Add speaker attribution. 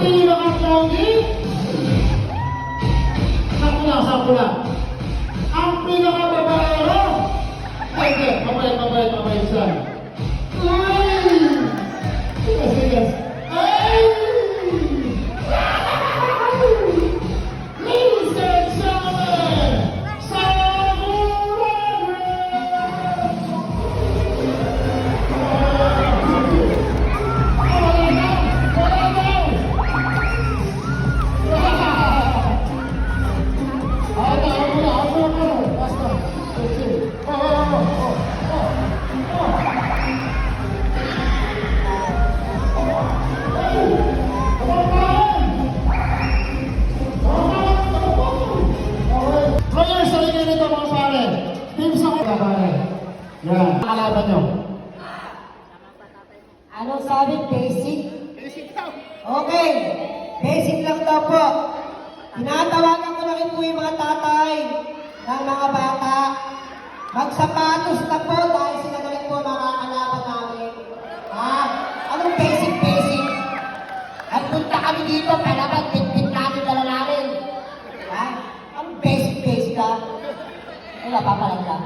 Speaker 1: Tapi lokasi ini, satu lah, satu lah. Yan, kalaban nyo.
Speaker 2: Anong sabi? Basic? Okay. Basic lang daw po. Tinatawagan ko na rin po yung mga tatay ng mga bata. Magsapatos na po dahil sila na rin po makakalaban namin. Ha? Anong basic, basic? At punta kami dito, palaban, bitbit namin dala namin. Ha? Anong basic, basic ka? Wala, papalag ka.